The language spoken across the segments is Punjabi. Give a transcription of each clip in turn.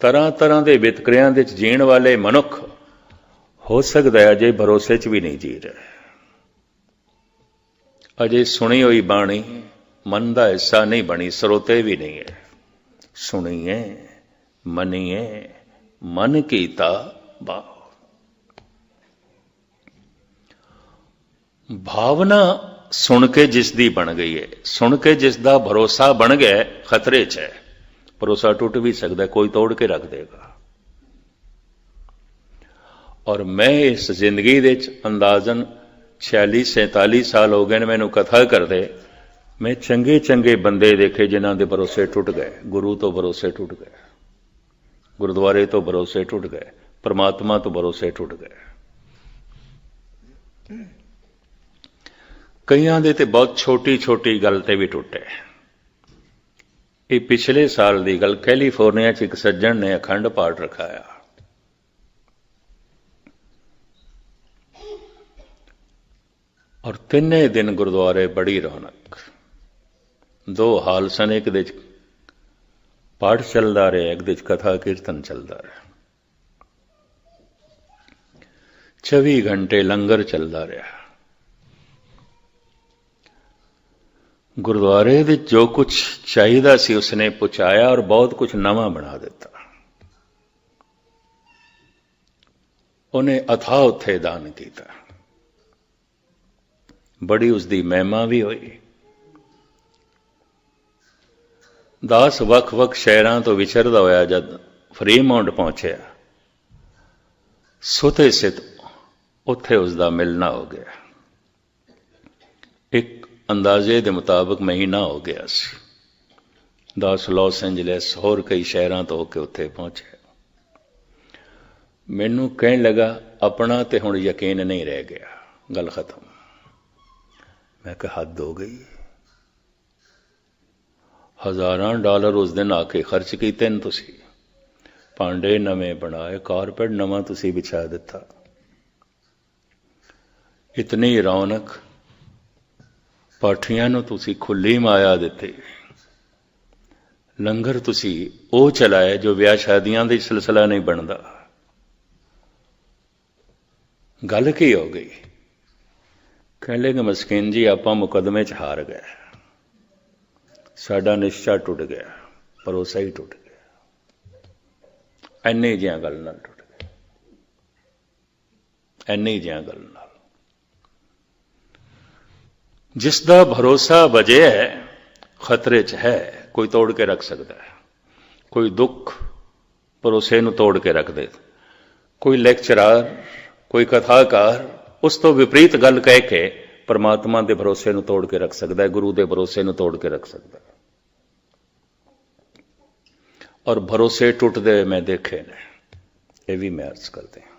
ਤਰ੍ਹਾਂ ਤਰ੍ਹਾਂ ਦੇ ਵਿਤਕਰਿਆਂ ਦੇ ਵਿੱਚ ਜੀਣ ਵਾਲੇ ਮਨੁੱਖ, ਹੋ ਸਕਦਾ ਹੈ ਅਜੇ ਭਰੋਸੇ 'ਚ ਵੀ ਨਹੀਂ ਜੀ ਰਹੇ। ਅਜੇ ਸੁਣੀ ਹੋਈ ਬਾਣੀ ਮਨ ਦਾ ਹਿੱਸਾ ਨਹੀਂ ਬਣੀ, ਸਰੋਤੇ ਵੀ ਨਹੀਂ ਹੈ। ਸੁਣੀਏ, ਮਨੀਏ, ਮਨ ਕੀਤਾ ਬਾ ਭਾਵਨਾ ਸੁਣ ਕੇ ਜਿਸ ਦੀ ਬਣ ਗਈ ਹੈ, ਸੁਣ ਕੇ ਜਿਸ ਦਾ ਭਰੋਸਾ ਬਣ ਗਿਆ ਖਤਰੇ 'ਚ ਹੈ। ਭਰੋਸਾ ਟੁੱਟ ਵੀ ਸਕਦਾ, ਕੋਈ ਤੋੜ ਕੇ ਰੱਖ ਦੇਗਾ। ਔਰ ਮੈਂ ਇਸ ਜ਼ਿੰਦਗੀ ਦੇ ਵਿੱਚ ਅੰਦਾਜ਼ਨ 46 47 ਸਾਲ ਹੋ ਗਏ ਨੇ ਮੈਨੂੰ ਕਥਾ ਕਰਦੇ। ਮੈਂ ਚੰਗੇ ਚੰਗੇ ਬੰਦੇ ਦੇਖੇ ਜਿਨ੍ਹਾਂ ਦੇ ਭਰੋਸੇ ਟੁੱਟ ਗਏ। ਗੁਰੂ ਤੋਂ ਭਰੋਸੇ ਟੁੱਟ ਗਏ। ਗੁਰਦੁਆਰੇ ਤੋਂ ਭਰੋਸੇ ਟੁੱਟ ਗਏ। ਪਰਮਾਤਮਾ ਤੋਂ ਭਰੋਸੇ ਟੁੱਟ ਗਏ। ਕਈਆਂ ਦੇ ਤੇ ਬਹੁਤ ਛੋਟੀ ਛੋਟੀ ਗੱਲ ਤੇ ਵੀ ਟੁੱਟੇ। ਇਹ ਪਿਛਲੇ ਸਾਲ ਦੀ ਗੱਲ ਕੈਲੀਫੋਰਨੀਆ 'ਚ ਇੱਕ ਸੱਜਣ ਨੇ ਅਖੰਡ ਪਾਠ ਰਖਾਇਆ। ਔਰ ਤਿੰਨੇ ਦਿਨ ਗੁਰਦੁਆਰੇ ਬੜੀ ਰੌਣਕ। ਦੋ ਹਾਲ ਸਨ, ਇੱਕ ਦੇ ਪਾਠ ਚੱਲਦਾ ਰਿਹਾ, ਇੱਕ ਦੇ 'ਚ ਕਥਾ ਕੀਰਤਨ ਚੱਲਦਾ ਰਿਹਾ। 24 ਘੰਟੇ ਲੰਗਰ ਚੱਲਦਾ ਰਿਹਾ। ਗੁਰਦੁਆਰੇ ਵਿੱਚ ਜੋ ਕੁਝ ਚਾਹੀਦਾ ਸੀ ਉਸਨੇ ਪਹੁੰਚਾਇਆ ਔਰ ਬਹੁਤ ਕੁਝ ਨਵਾਂ ਬਣਾ ਦਿੱਤਾ। ਉਹਨੇ ਅਥਾ ਉੱਥੇ ਦਾਨ ਕੀਤਾ। ਬੜੀ ਉਸ ਦੀ ਮਹਿਮਾ ਵੀ ਹੋਈ। ਦਾਸ ਵੱਖ-ਵੱਖ ਸ਼ਹਿਰਾਂ ਤੋਂ ਵਿਚਰਦਾ ਹੋਇਆ ਜਦ ਫਰੀਮਾਉਂਟ ਪਹੁੰਚਿਆ, ਸੁਤੇ ਸਿਤ ਉੱਥੇ ਉਸ ਦਾ ਮਿਲਣਾ ਹੋ ਗਿਆ। ਇੱਕ ਅੰਦਾਜ਼ੇ ਦੇ ਮੁਤਾਬਕ ਮਹੀਨਾ ਹੋ ਗਿਆ ਸੀ। ਦਾਸ ਲਾਸ ਐਂਜਲਸ ਹੋਰ ਕਈ ਸ਼ਹਿਰਾਂ ਤੋਂ ਹੋ ਕੇ ਉੱਥੇ ਪਹੁੰਚਿਆ ਮੈਨੂੰ ਕਹਿਣ ਲੱਗਾ, ਆਪਣਾ ਤੇ ਹੁਣ ਯਕੀਨ ਨਹੀਂ ਰਹਿ ਗਿਆ। ਗੱਲ ਖਤਮ। ਮੈਂ ਕਿਹਾ, ਹੱਦ ਹੋ ਗਈ। ਹਜ਼ਾਰਾਂ ਡਾਲਰ ਉਸ ਦਿਨ ਆ ਕੇ ਖਰਚ ਕੀਤੇ ਨੇ ਤੁਸੀਂ। ਭਾਂਡੇ ਨਵੇਂ ਬਣਾਏ, ਕਾਰਪੈਟ ਨਵਾਂ ਤੁਸੀਂ ਵਿਛਾ ਦਿੱਤਾ। ਇਤਨੀ ਰੌਣਕ ਪਾਠੀਆਂ ਨੂੰ ਤੁਸੀਂ ਖੁੱਲੀ ਮਾਇਆ ਦਿੱਤੀ। ਲੰਗਰ ਤੁਸੀਂ ਉਹ ਚਲਾਇਆ ਜੋ ਵਿਆਹ ਸ਼ਾਦੀਆਂ ਦੇ ਸਿਲਸਿਲਾ ਨਹੀਂ ਬਣਦਾ। ਗੱਲ ਕੀ ਹੋ ਗਈ? ਕਹਿੰਦੇ ਕਿ ਮਸਕੀਨ ਜੀ, ਆਪਾਂ ਮੁਕਦਮੇ 'ਚ ਹਾਰ ਗਏ। ਸਾਡਾ ਨਿਸ਼ਚਾ ਟੁੱਟ ਗਿਆ, ਭਰੋਸਾ ਹੀ ਟੁੱਟ ਗਿਆ। ਐਨੇ ਜਿਹੀਆਂ ਗੱਲ ਨਾਲ ਟੁੱਟ ਗਿਆ ਐਨੇ ਜਿਹੀਆਂ ਗੱਲ ਨਾਲ। ਜਿਸ ਦਾ ਭਰੋਸਾ ਵਜਿਆ ਹੈ, ਖਤਰੇ 'ਚ ਹੈ, ਕੋਈ ਤੋੜ ਕੇ ਰੱਖ ਸਕਦਾ ਹੈ। ਕੋਈ ਦੁੱਖ ਭਰੋਸੇ ਨੂੰ ਤੋੜ ਕੇ ਰੱਖ ਦੇ। ਕੋਈ ਲੈਕਚਰਰ, ਕੋਈ ਕਥਾਕਾਰ, ਉਸ ਤੋਂ ਵਿਪਰੀਤ ਗੱਲ ਕਹਿ ਕੇ ਪਰਮਾਤਮਾ ਦੇ ਭਰੋਸੇ ਨੂੰ ਤੋੜ ਕੇ ਰੱਖ ਸਕਦਾ ਹੈ, ਗੁਰੂ ਦੇ ਭਰੋਸੇ ਨੂੰ ਤੋੜ ਕੇ ਰੱਖ ਸਕਦਾ ਹੈ। ਔਰ ਭਰੋਸੇ ਟੁੱਟਦੇ ਮੈਂ ਦੇਖੇ ਨੇ, ਇਹ ਵੀ ਮੈਂ ਅਰਜ਼ ਕਰਦੇ ਹਾਂ।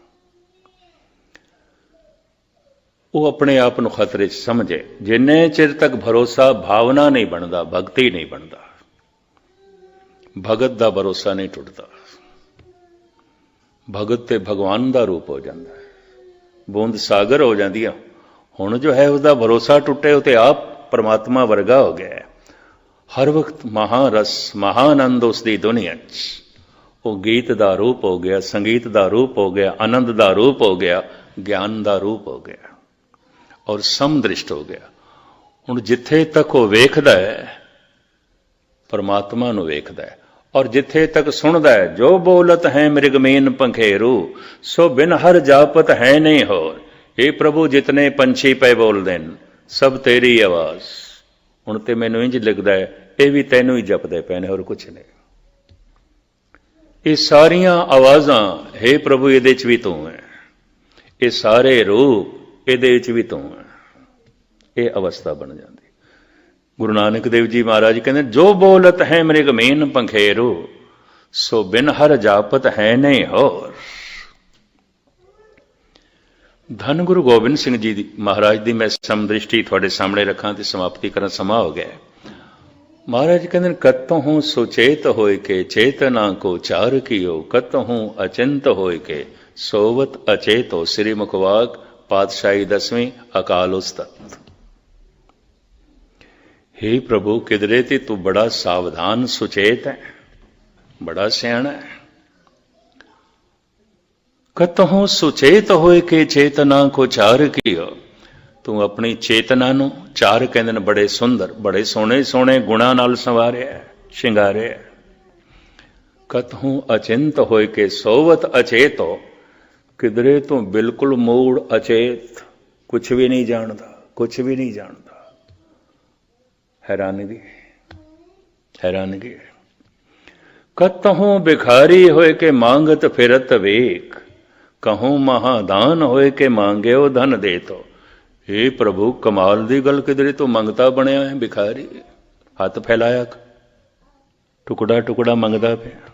ਉਹ ਆਪਣੇ ਆਪ ਨੂੰ ਖਤਰੇ 'ਚ ਸਮਝੇ। ਜਿੰਨੇ ਚਿਰ ਤੱਕ ਭਰੋਸਾ ਭਾਵਨਾ ਨਹੀਂ ਬਣਦਾ, ਭਗਤੀ ਨਹੀਂ ਬਣਦਾ, ਭਗਤ ਦਾ ਭਰੋਸਾ ਨਹੀਂ ਟੁੱਟਦਾ। ਭਗਤ ਤੇ ਭਗਵਾਨ ਦਾ ਰੂਪ ਹੋ ਜਾਂਦਾ ਹੈ। ਬੂੰਦ ਸਾਗਰ ਹੋ ਜਾਂਦੀ ਆ ਹੁਣ ਜੋ ਹੈ ਉਹਦਾ ਭਰੋਸਾ ਟੁੱਟੇ, ਉਹ ਤੇ ਆਪ ਪਰਮਾਤਮਾ ਵਰਗਾ ਹੋ ਗਿਆ ਹੈ। ਹਰ ਵਕਤ ਮਹਾਰਸ ਮਹਾਨੰਦ ਉਸ ਦੀ ਦੁਨੀਆ 'ਚ। ਉਹ ਗੀਤ ਦਾ ਰੂਪ ਹੋ ਗਿਆ, ਸੰਗੀਤ ਦਾ ਰੂਪ ਹੋ ਗਿਆ, ਆਨੰਦ ਦਾ ਰੂਪ ਹੋ ਗਿਆ, ਗਿਆਨ ਦਾ ਰੂਪ ਹੋ ਗਿਆ। ਔਰ ਸਮਦ੍ਰਿਸ਼ਟ ਹੋ ਗਿਆ। ਹੁਣ ਜਿੱਥੇ ਤੱਕ ਉਹ ਵੇਖਦਾ ਹੈ, ਪਰਮਾਤਮਾ ਨੂੰ ਵੇਖਦਾ ਹੈ। ਔਰ ਜਿੱਥੇ ਤੱਕ ਸੁਣਦਾ ਹੈ, ਜੋ ਬੋਲਤ ਹੈ ਮ੍ਰਿਗਮੀਨ ਪੰਖੇਰੂ, ਸੋ ਬਿਨ ਹਰ ਜਾਪਤ ਹੈ ਨਹੀਂ ਹੋਰ। ਇਹ ਪ੍ਰਭੂ, ਜਿਤਨੇ ਪੰਛੀ ਪਏ ਬੋਲਦੇ ਨੇ ਸਭ ਤੇਰੀ ਆਵਾਜ਼। ਹੁਣ ਤੇ ਮੈਨੂੰ ਇੰਜ ਲੱਗਦਾ ਹੈ, ਇਹ ਵੀ ਤੈਨੂੰ ਹੀ ਜਪਦੇ ਪਏ ਨੇ, ਹੋਰ ਕੁਝ ਨਹੀਂ। ਇਹ ਸਾਰੀਆਂ ਆਵਾਜ਼ਾਂ, ਹੈ ਪ੍ਰਭੂ, ਇਹਦੇ ਚ ਵੀ ਤੂੰ ਹੈ। ਇਹ ਸਾਰੇ ਰੂਪ ਇਹਦੇ ਵਿੱਚ ਵੀ ਤੂੰ ਹੈ। ਇਹ ਅਵਸਥਾ ਬਣ ਜਾਂਦੀ। ਗੁਰੂ ਨਾਨਕ ਦੇਵ ਜੀ ਮਹਾਰਾਜ ਕਹਿੰਦੇ, ਜੋ ਬੋਲਤ ਹੈ ਮੇਰੇ ਮ੍ਰਿਗਮੀਨ ਪੰਖੇਰੂ, ਸੋ ਬਿਨ ਹਰ ਜਾਪਤ ਹੈ ਨਹੀਂ ਹੋਰ। ਧੰਨ ਗੁਰੂ ਗੋਬਿੰਦ ਸਿੰਘ ਜੀ ਦੀ, ਮਹਾਰਾਜ ਦੀ ਮੈਂ ਸਮਦ੍ਰਿਸ਼ਟੀ ਤੁਹਾਡੇ ਸਾਹਮਣੇ ਰੱਖਾਂ ਤੇ ਸਮਾਪਤੀ ਕਰਨ ਸਮਾਂ ਹੋ ਗਿਆ। ਮਹਾਰਾਜ ਕਹਿੰਦੇ ਕਤ ਹੂੰ ਸੁਚੇਤ ਹੋਏ ਕੇ, ਚੇਤਨਾ ਕੋ ਚਾਰ ਕੀਓ ਕਤੋਂ ਹੂੰ ਅਚਿੰਤ ਹੋਏ ਕੇ, ਸੋਵਤ ਅਚੇਤੋ ਸ੍ਰੀ ਮੁਖਵਾਕ ਪਾਤਸ਼ਾਹੀ ਦਸਵੀਂ ਅਕਾਲ ਉਸਤਤ। हे ਪ੍ਰਭੂ ਕਿਦਰੇ ਤੇ ਤੂੰ ਬੜਾ ਸਾਵਧਾਨ, ਸੁਚੇਤ ਹੈ, ਬੜਾ ਸਿਆਣਾ ਹੈ। ਕਤਹੋਂ ਸੁਚੇਤ ਹੋਏ ਕੇ ਚੇਤਨਾ ਕੋ ਚਾਰ ਕੀਓ ਤੂੰ ਆਪਣੀ ਚੇਤਨਾ ਨੂੰ ਚਾਰ ਕਹਿੰਦੇ ਨੇ, ਬੜੇ ਸੁੰਦਰ, ਬੜੇ ਸੋਹਣੇ ਸੋਹਣੇ ਗੁਣਾ ਨਾਲ ਸੰਵਾਰਿਆ, ਸ਼ਿੰਗਾਰਿਆ। ਹੈ। ਕਤਹੋਂ ਅਚਿੰਤ ਹੋਏ ਕੇ ਸੋਵਤ ਅਚੇਤੋ ਕਿਧਰੇ ਤੋਂ ਬਿਲਕੁਲ ਮੂੜ ਅਚੇਤ ਕੁਝ ਵੀ ਨਹੀਂ ਜਾਣਦਾ ਕੁਝ ਵੀ ਨਹੀਂ ਜਾਣਦਾ। ਹੈਰਾਨਗੀ ਹੈਰਾਨਗੀ। ਕਤਹੋਂ ਬਿਖਾਰੀ ਹੋਏ ਕੇ ਮੰਗਤ ਫਿਰਤ ਵੇਖ, ਕਹੂੰ ਮਹਾਦਾਨ ਹੋਏ ਕੇ ਮੰਗਿਓ ਧਨ ਦੇ ਤੋ। ਏ ਪ੍ਰਭੂ, ਕਮਾਲ ਦੀ ਗੱਲ ਕਿਧਰੇ ਤੋਂ ਮੰਗਤਾ ਬਣਿਆ ਹੈ ਬਿਖਾਰੀ ਹੱਥ ਫੈਲਾਇਆ ਟੁਕੜਾ ਟੁਕੜਾ ਮੰਗਦਾ ਪਿਆ।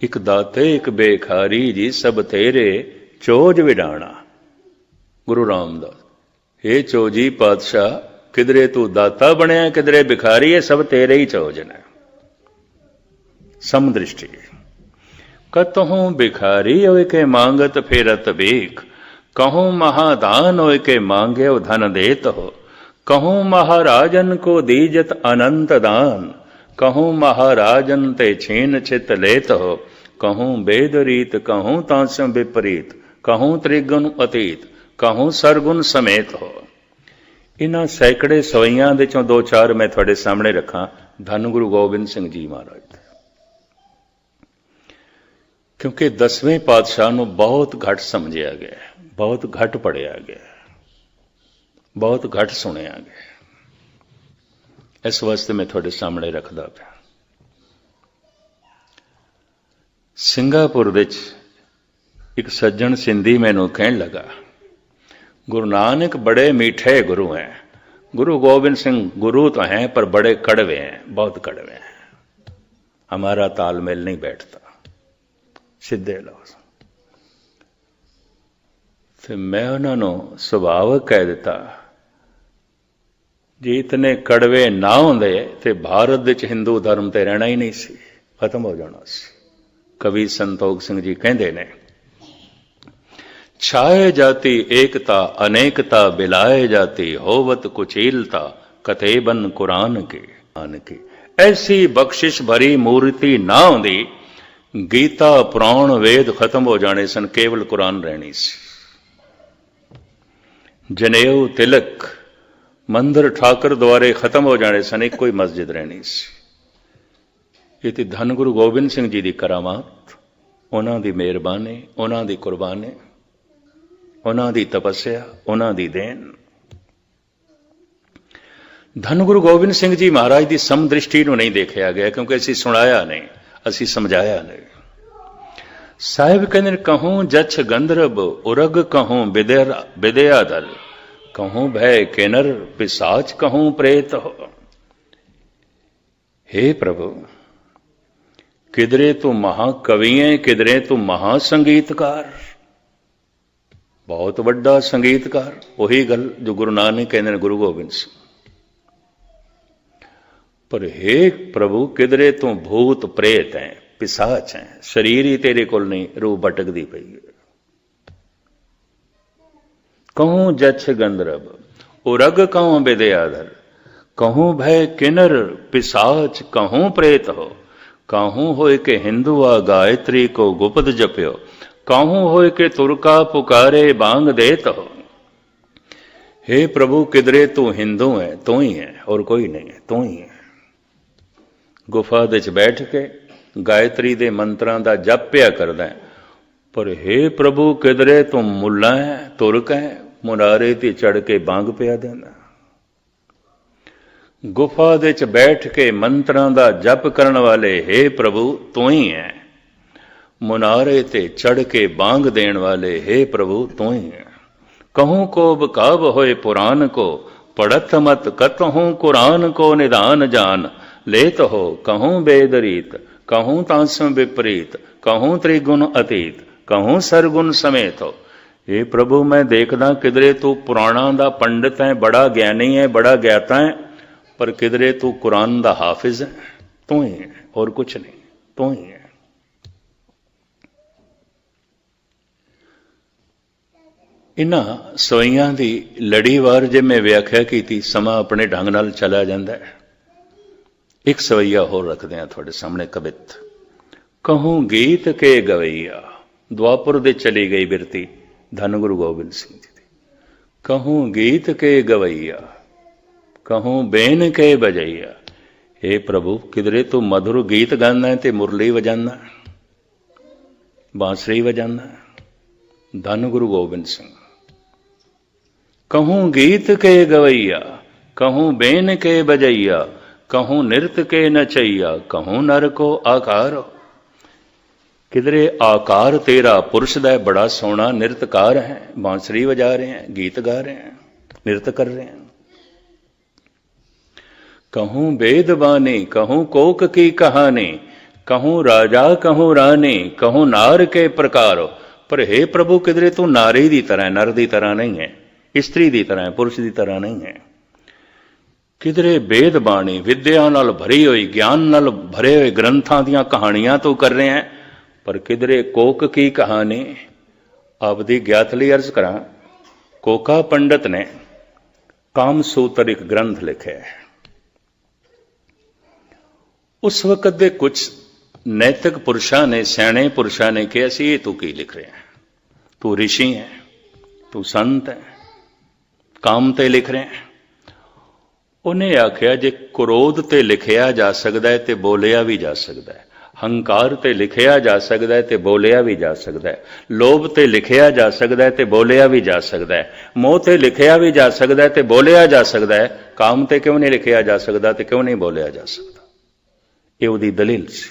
ਇਕ ਦਾਤੇ, ਇੱਕ ਬੇਖਾਰੀ ਜੀ, ਸਭ ਤੇਰੇ ਚੋਜ ਵਿਡਾਣਾ। ਗੁਰੂ ਰਾਮਦਾਸ ਏ ਚੋਜੀ ਪਾਤਸ਼ਾਹ, ਕਿਧਰੇ ਤੂੰ ਦਾਤਾ ਬਣਿਆ, ਕਿਧਰੇ ਭਿਖਾਰੀ, ਇਹ ਸਭ ਤੇਰੇ ਹੀ ਚੋਜ ਨੇ। ਸਮਦ੍ਰਿਸ਼ਟੀ ਕਤਹੋਂ ਭਿਖਾਰੀ ਹੋਏ ਕੇ ਮੰਗਤ ਫੇਰਤ ਵੇਖ ਕਹੂੰ ਮਹਾਦਾਨ ਹੋਏ ਕੇ ਮੰਗਿਓ ਧਨ ਦੇਤ ਹੋ ਕਹੂੰ ਮਹਾਰਾਜਨ ਕੋ ਦੀਜਤ ਅਨੰਤ ਦਾਨ। ਕਹੂੰ ਮਹਾਰਾਜਨ ਤੇ ਛੀਨ ਚਿਤ ਲੇਤ ਹੋ, ਕਹੂੰ ਬੇਦ ਰੀਤ, ਕਹੂੰ ਤਾਂਸਮ ਵਿਪਰੀਤ, ਕਹੂੰ ਤ੍ਰਿਗੁਣ ਅਤੀਤ, ਕਹੂੰ ਸਰਗੁਣ ਸਮੇਤ ਹੋ। ਇਹਨਾਂ ਸੈਂਕੜੇ ਸਵਈਆਂ ਦੇ ਚੋਂ ਦੋ ਚਾਰ ਮੈਂ ਤੁਹਾਡੇ ਸਾਹਮਣੇ ਰੱਖਾਂ, ਧੰਨ ਗੁਰੂ ਗੋਬਿੰਦ ਸਿੰਘ ਜੀ ਮਹਾਰਾਜ। ਦੇ ਕਿਉਂਕਿ ਦਸਵੇਂ ਪਾਤਸ਼ਾਹ ਨੂੰ ਬਹੁਤ ਘੱਟ ਸਮਝਿਆ ਗਿਆ ਬਹੁਤ ਘੱਟ ਪੜਿਆ ਗਿਆ ਬਹੁਤ ਘੱਟ ਸੁਣਿਆ ਗਿਆ ਇਸ ਵਾਸਤੇ ਮੈਂ ਤੁਹਾਡੇ ਸਾਹਮਣੇ ਰੱਖਦਾ ਪਿਆ ਸਿੰਗਾਪੁਰ ਵਿੱਚ ਇੱਕ ਸੱਜਣ ਸਿੰਧੀ ਮੈਨੂੰ ਕਹਿਣ ਲੱਗਾ ਗੁਰੂ ਨਾਨਕ ਬੜੇ ਮਿੱਠੇ ਗੁਰੂ ਹੈ गुरु गोविंद सिंह गुरु तो हैं पर बड़े कड़वे हैं बहुत कड़वे हैं हमारा तालमेल नहीं बैठता ਸਿੱਧੇ ਲਫ਼ਜ਼ ਤੇ ਮੈਂ ਉਹਨਾਂ ਨੂੰ ਸੁਭਾਵਕ ਕਹਿ ਦਿੱਤਾ ਜੇ ਇਤਨੇ ਕੜਵੇ ਨਾ ਹੁੰਦੇ, ਤੇ ਭਾਰਤ ਵਿੱਚ ਹਿੰਦੂ ਧਰਮ ਤੇ ਰਹਿਣਾ ਹੀ ਨਹੀਂ ਸੀ, ਖਤਮ ਹੋ ਜਾਣਾ ਸੀ। ਕਵੀ ਸੰਤੋਖ ਸਿੰਘ ਜੀ ਕਹਿੰਦੇ ਨੇ, ਛਾਏ ਜਾਤੀ ਏਕਤਾ, ਅਨੇਕਤਾ ਬਿਲਾਏ ਜਾਤੀ, ਹੋਵਤ ਕੁਚੀਲਤਾ ਕਤੇਬਨ ਕੁਰਾਨ ਕੇ ਆਨ ਕੇ ਐਸੀ ਬਖਸ਼ਿਸ਼ ਭਰੀ ਮੂਰਤੀ ਨਾ ਹੁੰਦੀ, ਗੀਤਾ, ਪੁਰਾਣ, ਵੇਦ ਖਤਮ ਹੋ ਜਾਣੇ ਸਨ, ਕੇਵਲ ਕੁਰਾਨ ਰਹਿਣੀ ਸੀ। ਜਨੇਊ ਤਿਲਕ ਮੰਦਰ ਠਾਕਰ ਦੁਆਰੇ ਖਤਮ ਹੋ ਜਾਣੇ ਸਨ, ਇੱਕੋ ਹੀ ਮਸਜਿਦ ਰਹਿਣੀ ਸੀ। ਇਹ ਤੇ ਧੰਨ ਗੁਰੂ ਗੋਬਿੰਦ ਸਿੰਘ ਜੀ ਦੀ ਕਰਾਮਾਤ, ਉਹਨਾਂ ਦੀ ਮਿਹਰਬਾਨੀ, ਉਹਨਾਂ ਦੀ ਕੁਰਬਾਨੀ, ਉਹਨਾਂ ਦੀ ਤਪੱਸਿਆ, ਉਹਨਾਂ ਦੀ ਦੇਣ। ਧੰਨ ਗੁਰੂ ਗੋਬਿੰਦ ਸਿੰਘ ਜੀ ਮਹਾਰਾਜ ਦੀ ਸਮਦ੍ਰਿਸ਼ਟੀ ਨੂੰ ਨਹੀਂ ਦੇਖਿਆ ਗਿਆ, ਕਿਉਂਕਿ ਅਸੀਂ ਸੁਣਾਇਆ ਨਹੀਂ, ਅਸੀਂ ਸਮਝਾਇਆ ਨਹੀਂ। ਸਾਹਿਬ ਕਹਿੰਦੇ ਨੇ, ਕਹੂੰ ਜਛ ਗੰਧਰਬ ਉਰਗ ਕਹੂੰ ਵਿਦਿਆ ਵਿਦਿਆ ਦਲ ਕਹੂੰ ਭੈ ਕਿਨਰ ਪਿਸਾਚ ਕਹੂੰ ਪ੍ਰੇਤ ਹੋ हे ਪ੍ਰਭੂ ਕਿਦਰੇ ਤੂੰ ਮਹਾ ਕਵੀ ਹੈ ਕਿਦਰੇ ਤੂੰ ਮਹਾ ਸੰਗੀਤਕਾਰ ਬਹੁਤ ਵੱਡਾ ਸੰਗੀਤਕਾਰ ਉਹੀ ਗੱਲ ਜੋ ਗੁਰੂ ਨਾਨਕ ਕਹਿੰਦੇ ਨੇ ਗੁਰੂ ਗੋਬਿੰਦ ਸਿੰਘ ਪਰ हे ਪ੍ਰਭੂ ਕਿਦਰੇ ਤੂੰ ਭੂਤ ਪ੍ਰੇਤ ਹੈ ਪਿਸਾਚ ਹੈ ਸਰੀਰ ਹੀ ਤੇਰੇ ਕੋਲ ਨਹੀਂ ਰੂਹ ਭਟਕਦੀ ਪਈ ਹੈ ਕਹੂੰ ਜਛ ਗੰਧਰਬ ਉਰਗ ਕਹੂੰ ਵਿਦਿਆਧਰ ਕਹੂੰ ਭੈ ਕਿਨਰ ਪਿਸਾਚ ਕਹੂੰ ਪ੍ਰੇਤ ਹੋ ਕਹੂੰ ਹੋਏ ਕਿ ਹਿੰਦੂ ਆ ਗਾਇਤਰੀ ਕੋ ਗੁਪਤ ਜਪਿਓ ਕਹੂੰ ਹੋਏ ਕਿ ਤੁਰਕਾ ਪੁਕਾਰੇ ਬਾੰਗ ਦੇਤ ਹੋ हे ਪ੍ਰਭੂ ਕਿਦਰੇ ਤੂੰ ਹਿੰਦੂ ਹੈ ਤੂੰ ਹੀ ਹੈ ਔਰ ਕੋਈ ਨਹੀਂ ਹੈ ਤੂੰ ਹੀ ਹੈ ਗੁਫਾ ਦੇ ਵਿੱਚ ਬੈਠ ਕੇ ਗਾਇਤਰੀ ਦੇ ਮੰਤਰਾਂ ਦਾ ਜਪ ਪਿਆ ਕਰਦਾ ਹੈ ਪਰ हे ਪ੍ਰਭੂ ਕਿਦਰੇ ਤੂੰ ਮੁੱਲਾ ਹੈ ਤੁਰਕ ਹੈ ਮੁਨਾਰੇ ਤੇ ਚੜ ਕੇ ਬਾਂਗ ਪਿਆ ਦੇਣਾ ਗੁਫਾ ਦੇ ਚ ਬੈਠ ਕੇ ਮੰਤਰਾਂ ਦਾ ਜਪ ਕਰਨ ਵਾਲੇ हे ਪ੍ਰਭੂ, ਤੂੰ ਹੀ ਹੈ। ਮੁਨਾਰੇ ਤੇ ਚੜ ਕੇ ਬਾਂਗ ਦੇਣ ਵਾਲੇ हे ਪ੍ਰਭੂ, ਤੂੰ ਹੀ ਹੈ। ਕਹੂੰ ਕੋ ਬਕਾਬ ਹੋਏ ਪੁਰਾਨ ਕੋ, ਪੜਤ ਮਤ ਕਤਹੂੰ ਕੁਰਾਨ ਕੋ ਨਿਦਾਨ ਜਾਨ। ਲੇਤ ਹੋ, ਕਹੂੰ ਬੇਦਰੀਤ, ਕਹੂੰ ਤਾਂਸਮ ਵਿਪਰੀਤ ਕਹੂੰ ਤ੍ਰਿਗੁਣ ਅਤੀਤ, ਕਹੂੰ ਸਰਗੁਣ ਸਮੇਤ ਹੋ। ਇਹ ਪ੍ਰਭੂ, ਮੈਂ ਦੇਖਦਾ ਕਿਦਰੇ ਤੂੰ ਪੁਰਾਣਾ ਦਾ ਪੰਡਿਤ ਹੈ ਬੜਾ ਗਿਆਨੀ ਹੈ ਬੜਾ ਗਿਆਤਾ ਹੈ ਪਰ ਕਿਧਰੇ ਤੂੰ ਕੁਰਾਨ ਦਾ ਹਾਫਿਜ਼ ਹੈ ਤੂੰ ਹੀ ਹੈ ਹੋਰ ਕੁਝ ਨਹੀਂ, ਤੂੰ ਹੀ ਹੈ ਇਨ੍ਹਾਂ ਸਵਈਆਂ ਦੀ ਲੜੀਵਾਰ ਜੇ ਮੈਂ ਵਿਆਖਿਆ ਕੀਤੀ, ਸਮਾਂ ਆਪਣੇ ਢੰਗ ਨਾਲ ਚਲਾ ਜਾਂਦਾ ਹੈ ਇੱਕ ਸਵਈਆ ਹੋਰ ਰੱਖਦੇ ਆ ਤੁਹਾਡੇ ਸਾਹਮਣੇ ਕਵਿਤ। ਕਹੂੰ ਗੀਤ ਕੇ ਗਵਈਆ, ਦੁਆਪੁਰ ਦੇ ਚਲੀ ਗਈ ਬਿਰਤੀ। ਧੰਨ ਗੁਰੂ ਗੋਬਿੰਦ ਸਿੰਘ ਜੀ ਦੀ। ਕਹੂੰ ਗੀਤ ਕੇ ਗਵਈਆ ਕਹੂੰ ਬੇਨ ਕੇ ਬਜਈਆ। हे ਪ੍ਰਭੂ ਕਿਦਰੇ ਤੂੰ ਮధుਰ ਗੀਤ ਗਾਉਂਦਾ ਤੇ ਮੁਰਲੀ ਵਜਾਉਂਦਾ ਹੈ, ਬਾਂਸੁਰੀ ਵਜਾਉਂਦਾ ਹੈ। ਧੰਨ ਗੁਰੂ ਗੋਬਿੰਦ ਸਿੰਘ। ਕਹੂੰ ਗੀਤ ਕੇ ਗਵਈਆ ਕਹੂੰ ਬੇਨ ਕੇ ਬਜਈਆ ਕਹੂੰ ਨਿਰਤ ਕੇ ਨਚਈਆ ਕਹੂੰ ਨਰ ਕੋ ਆਕਾਰ। ਕਿਦਰੇ ਆਕਾਰ ਤੇਰਾ ਪੁਰਸ਼ ਦਾ ਬੜਾ ਸੋਹਣਾ ਨਿਰਤਕਾਰ ਹੈ, ਬਾਂਸਰੀ ਵਜਾ ਰਹੇ ਹੈ, ਗੀਤ ਗਾ ਰਹੇ ਹੈ, ਨਿਰਤ ਕਰ ਰਹੇ ਹੈ ਕਹੂੰ ਬੇਦਬਾਨੇ ਕਹੂੰ ਕੋਕ ਕੀ ਕਹਾਣੀ, ਕਹੂੰ ਰਾਜਾ, ਕਹੂੰ ਰਾਣੀ, ਕਹੂੰ ਨਾਰ ਕੇ ਪ੍ਰਕਾਰ। ਪਰ हे ਪ੍ਰਭੂ ਕਿਦਰੇ ਤੂੰ ਨਾਰੀ ਦੀ ਤਰ੍ਹਾਂ ਨਰ ਦੀ ਤਰ੍ਹਾਂ ਨਹੀਂ ਹੈ, ਇਸਤਰੀ ਦੀ ਤਰ੍ਹਾਂ ਹੈ, ਪੁਰਸ਼ ਦੀ ਤਰ੍ਹਾਂ ਨਹੀਂ ਹੈ। ਕਿਧਰੇ ਵੇਦ ਬਾਣੀ, ਵਿਦਿਆ ਨਾਲ ਭਰੀ ਹੋਈ, ਗਿਆਨ ਨਾਲ ਭਰੇ ਹੋਏ ਗ੍ਰੰਥਾਂ ਦੀਆਂ ਕਹਾਣੀਆਂ ਤੋਂ ਕਰ ਰਹੇ ਹੈ ਪਰ ਕਿਧਰੇ ਕੋਕ ਕੀ ਕਹਾਣੀ? ਆਪਦੀ ਗਿਆਤ ਲਈ ਅਰਜ਼ ਕਰਾਂ, ਕੋਕਾ ਪੰਡਤ ਨੇ ਕਾਮ ਸੂਤਰ ਇੱਕ ਗ੍ਰੰਥ ਲਿਖਿਆ ਹੈ। ਉਸ ਵਕਤ ਦੇ ਕੁਝ ਨੈਤਿਕ ਪੁਰਸ਼ਾਂ ਨੇ, ਸਿਆਣੇ ਪੁਰਸ਼ਾਂ ਨੇ ਕਿਹਾ ਸੀ, ਇਹ ਤੂੰ ਕੀ ਲਿਖ ਰਿਹਾ ਤੂੰ ਰਿਸ਼ੀ ਹੈ, ਤੂੰ ਸੰਤ ਹੈ, ਕਾਮ ਤੇ ਲਿਖ ਰਿਹਾ ਹੈ। ਉਹਨੇ ਆਖਿਆ, ਜੇ ਕ੍ਰੋਧ ਤੇ ਲਿਖਿਆ ਜਾ ਸਕਦਾ ਹੈ ਤੇ ਬੋਲਿਆ ਵੀ ਜਾ ਸਕਦਾ ਹੈ। ਹੰਕਾਰ ਤੇ ਲਿਖਿਆ ਜਾ ਸਕਦਾ ਹੈ ਤੇ ਬੋਲਿਆ ਵੀ ਜਾ ਸਕਦਾ ਹੈ। ਲੋਭ ਤੇ ਲਿਖਿਆ ਜਾ ਸਕਦਾ ਹੈ ਤੇ ਬੋਲਿਆ ਵੀ ਜਾ ਸਕਦਾ ਹੈ। ਮੋਹ ਤੇ ਲਿਖਿਆ ਵੀ ਜਾ ਸਕਦਾ ਹੈ ਤੇ ਬੋਲਿਆ ਜਾ ਸਕਦਾ ਹੈ। ਕਾਮ ਤੇ ਕਿਉਂ ਨਹੀਂ ਲਿਖਿਆ ਜਾ ਸਕਦਾ ਤੇ ਕਿਉਂ ਨਹੀਂ ਬੋਲਿਆ ਜਾ ਸਕਦਾ? ਇਹ ਉਹਦੀ ਦਲੀਲ ਸੀ।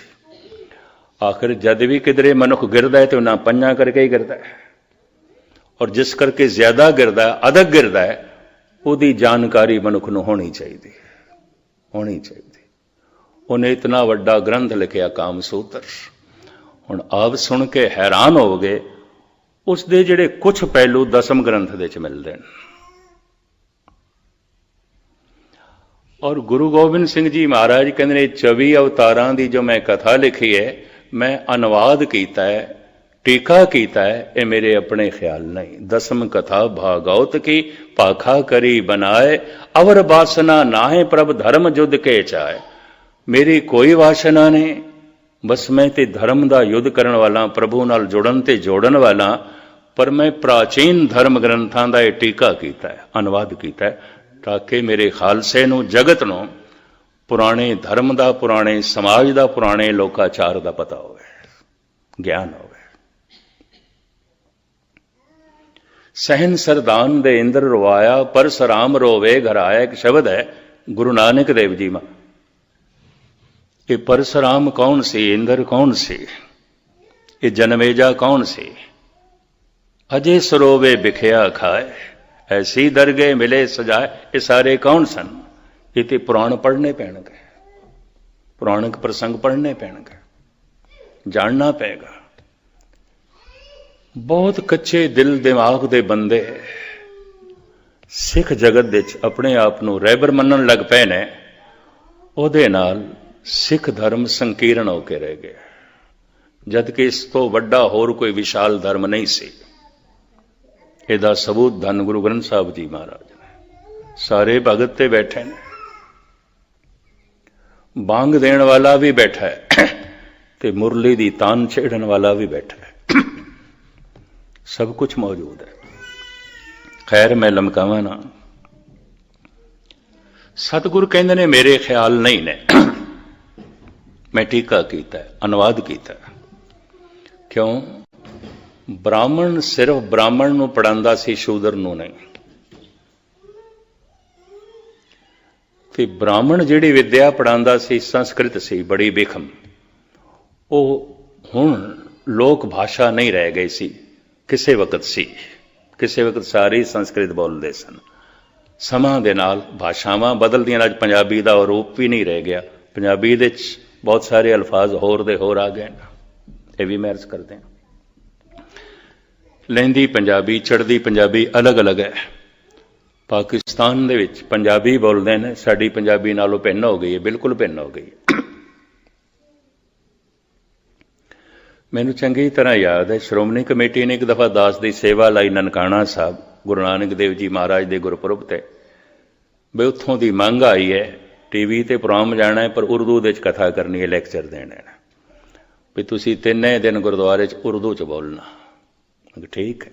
ਆਖਰ ਜਦ ਵੀ ਕਿਧਰੇ ਮਨੁੱਖ ਗਿਰਦਾ ਹੈ ਤੇ ਉਹਨਾਂ ਪੰਜਾਂ ਕਰਕੇ ਹੀ ਗਿਰਦਾ ਹੈ। ਔਰ ਜਿਸ ਕਰਕੇ ਜ਼ਿਆਦਾ ਗਿਰਦਾ ਹੈ, ਅਧਕ ਗਿਰਦਾ ਹੈ, ਉਹਦੀ ਜਾਣਕਾਰੀ ਮਨੁੱਖ ਨੂੰ ਹੋਣੀ ਚਾਹੀਦੀ ਹੈ। ਹੋਣੀ ਚਾਹੀਦੀ ਉਹਨੇ ਇਤਨਾ ਵੱਡਾ ਗ੍ਰੰਥ ਲਿਖਿਆ ਕਾਮ ਸੂਤਰ। ਹੁਣ ਆਪ ਸੁਣ ਕੇ ਹੈਰਾਨ ਹੋਵੋਗੇ ਉਸ ਦੇ ਜਿਹੜੇ ਕੁਝ ਪਹਿਲੂ ਦਸਮ ਗ੍ਰੰਥ ਦੇ ਵਿੱਚ ਮਿਲਦੇ ਨੇ। ਔਰ ਗੁਰੂ ਗੋਬਿੰਦ ਸਿੰਘ ਜੀ ਮਹਾਰਾਜ ਕਹਿੰਦੇ ਨੇ 24 ਅਵਤਾਰਾਂ ਦੀ ਜੋ ਮੈਂ ਕਥਾ ਲਿਖੀ ਹੈ, ਮੈਂ ਅਨੁਵਾਦ ਕੀਤਾ ਹੈ, ਟੀਕਾ ਕੀਤਾ ਹੈ, ਇਹ ਮੇਰੇ ਆਪਣੇ ਖਿਆਲ ਨਹੀਂ। ਦਸਮ ਕਥਾ ਭਾਗਵਤ ਕੀ, ਪਾਖਾ ਕਰੀ ਬਨਾਏ, ਅਵਰ ਬਾਸਨਾ ਨਾਹੇ ਪ੍ਰਭ ਧਰਮ ਜੁਦ ਕੇ ਚਾਏ ਮੇਰੀ ਕੋਈ ਵਾਸਨਾ ਨਹੀਂ। ਬਸ ਮੈਂ ਤੇ ਧਰਮ ਦਾ ਯੁੱਧ ਕਰਨ ਵਾਲਾ, ਪ੍ਰਭੂ ਨਾਲ ਜੁੜਨ ਤੇ ਜੋੜਨ ਵਾਲਾ, ਪਰ ਮੈਂ ਪ੍ਰਾਚੀਨ ਧਰਮ ਗ੍ਰੰਥਾਂ ਦਾ ਇਹ ਟੀਕਾ ਕੀਤਾ ਹੈ, ਅਨੁਵਾਦ ਕੀਤਾ ਹੈ, ਤਾਂ ਕਿ ਮੇਰੇ ਖਾਲਸੇ ਨੂੰ, ਜਗਤ ਨੂੰ ਪੁਰਾਣੇ ਧਰਮ ਦਾ, ਪੁਰਾਣੇ ਸਮਾਜ ਦਾ, ਪੁਰਾਣੇ ਲੋਕਾਚਾਰ ਦਾ ਪਤਾ ਹੋਵੇ, ਗਿਆਨ ਹੋਵੇ। ਸਹਿਨ ਸਰਦਾਨ ਦੇ ਇੰਦਰ ਰਵਾਇਆ ਪਰਸਰਾਮ ਰੋਵੇ ਘਰ ਆਇਆ ਇੱਕ ਸ਼ਬਦ ਹੈ, ਗੁਰੂ ਨਾਨਕ ਦੇਵ ਜੀ ਮਾ ਇਹ ਪਰਸਰਾਮ ਕੌਣ ਸੀ, ਇੰਦਰ ਕੌਣ ਸੀ? ਇਹ ਜਨਮੇਜਾ ਕੌਣ ਸੀ? ਅਜੇ ਸਰੋਵੇ ਵਿਖਿਆ ਖਾਏ, ਐਸੀ ਦਰਗੇ ਮਿਲੇ ਸਜਾਏ, ਇਹ ਸਾਰੇ ਕੌਣ ਸਨ? ਇਹ ਤੇ ਪੁਰਾਣ ਪੜ੍ਹਨੇ ਪੈਣਗੇ। ਪੁਰਾਣਿਕ ਪ੍ਰਸੰਗ ਪੜ੍ਹਨੇ ਪੈਣਗੇ। ਜਾਣਨਾ ਪਏਗਾ। ਬਹੁਤ ਕੱਚੇ ਦਿਲ ਦਿਮਾਗ ਦੇ ਬੰਦੇ ਸਿੱਖ ਜਗਤ ਵਿੱਚ ਆਪਣੇ ਆਪ ਨੂੰ ਰਹਿਬਰ ਮੰਨਣ ਲੱਗ ਪਏ ਨੇ। ਉਹਦੇ ਨਾਲ ਸਿੱਖ ਧਰਮ ਸੰਕੀਰਣ ਹੋ ਕੇ ਰਹਿ ਗਿਆ। ਜਦ ਕਿ ਇਸ ਤੋਂ ਵੱਡਾ ਹੋਰ ਕੋਈ ਵਿਸ਼ਾਲ ਧਰਮ ਨਹੀਂ ਸੀ। ਇਹਦਾ ਸਬੂਤ ਧੰਨ ਗੁਰੂ ਗ੍ਰੰਥ ਸਾਹਿਬ ਜੀ ਮਹਾਰਾਜ ਨੇ। ਸਾਰੇ ਭਗਤ ਤੇ ਬੈਠੇ ਨੇ। ਬਾਂਗ ਦੇਣ ਵਾਲਾ ਵੀ ਬੈਠਾ ਹੈ ਤੇ ਮੁਰਲੀ ਦੀ ਤਾਨ ਛੇੜਨ ਵਾਲਾ ਵੀ ਬੈਠਾ ਹੈ। ਸਭ ਕੁਝ ਮੌਜੂਦ ਹੈ। ਖੈਰ, ਮੈਂ ਲਮਕਾਵਾਂ ਨਾ। ਸਤਿਗੁਰ ਕਹਿੰਦੇ ਨੇ, ਮੇਰੇ ਖਿਆਲ ਨਹੀਂ ਨੇ। ਮੈਂ ਟੀਕਾ ਕੀਤਾ, ਅਨੁਵਾਦ ਕੀਤਾ। ਕਿਉਂ? ਬ੍ਰਾਹਮਣ ਸਿਰਫ ਬ੍ਰਾਹਮਣ ਨੂੰ ਪੜਾਉਂਦਾ ਸੀ, ਸ਼ੂਦਰ ਨੂੰ ਨਹੀਂ। ਤੇ ਬ੍ਰਾਹਮਣ ਜਿਹੜੀ ਵਿਦਿਆ ਪੜਾਉਂਦਾ ਸੀ, ਸੰਸਕ੍ਰਿਤ ਸੀ, ਬੜੀ ਬੇਖਮ ਉਹ ਹੁਣ ਲੋਕ ਭਾਸ਼ਾ ਨਹੀਂ ਰਹਿ ਗਈ ਸੀ, ਕਿਸੇ ਵਕਤ ਸੀ। ਕਿਸੇ ਵਕਤ ਸਾਰੇ ਸੰਸਕ੍ਰਿਤ ਬੋਲਦੇ ਸਨ। ਸਮਾਂ ਦੇ ਨਾਲ ਭਾਸ਼ਾਵਾਂ ਬਦਲਦੀਆਂ ਅੱਜ ਪੰਜਾਬੀ ਦਾ ਉਹ ਰੂਪ ਵੀ ਨਹੀਂ ਰਹਿ ਗਿਆ। ਪੰਜਾਬੀ ਦੇ ਵਿੱਚ ਬਹੁਤ ਸਾਰੇ ਅਲਫਾਜ਼ ਹੋਰ ਦੇ ਹੋਰ ਆ ਗਏ ਨੇ। ਇਹ ਵੀ ਮੈਰਜ ਕਰਦੇ ਹਾਂ। ਲਹਿੰਦੀ ਪੰਜਾਬੀ, ਚੜ੍ਹਦੀ ਪੰਜਾਬੀ ਅਲੱਗ-ਅਲੱਗ ਹੈ। ਪਾਕਿਸਤਾਨ ਦੇ ਵਿੱਚ ਪੰਜਾਬੀ ਬੋਲਦੇ ਨੇ, ਸਾਡੀ ਪੰਜਾਬੀ ਨਾਲੋਂ ਭਿੰਨ ਹੋ ਗਈ ਹੈ, ਬਿਲਕੁਲ ਭਿੰਨ ਹੋ ਗਈ ਮੈਨੂੰ ਚੰਗੀ ਤਰ੍ਹਾਂ ਯਾਦ ਹੈ, ਸ਼੍ਰੋਮਣੀ ਕਮੇਟੀ ਨੇ ਇੱਕ ਦਫਾ ਦਾਸ ਦੀ ਸੇਵਾ ਲਈ ਨਨਕਾਣਾ ਸਾਹਿਬ, ਗੁਰੂ ਨਾਨਕ ਦੇਵ ਜੀ ਮਹਾਰਾਜ ਦੇ ਗੁਰਪੁਰਬ ਤੇ ਵੀ ਉੱਥੋਂ ਦੀ ਮੰਗ ਆਈ ਹੈ ਟੀਵੀ ਤੇ ਪ੍ਰੋਗਰਾਮ ਜਾਣਾ ਹੈ, ਪਰ ਉਰਦੂ ਦੇ ਵਿੱਚ ਕਥਾ ਕਰਨੀ ਹੈ, ਲੈਕਚਰ ਦੇਣਾ ਹੈ। ਵੀ ਤੁਸੀਂ ਤਿੰਨੇ ਦਿਨ ਗੁਰਦੁਆਰੇ 'ਚ ਉਰਦੂ 'ਚ ਬੋਲਣਾ। ਠੀਕ ਹੈ।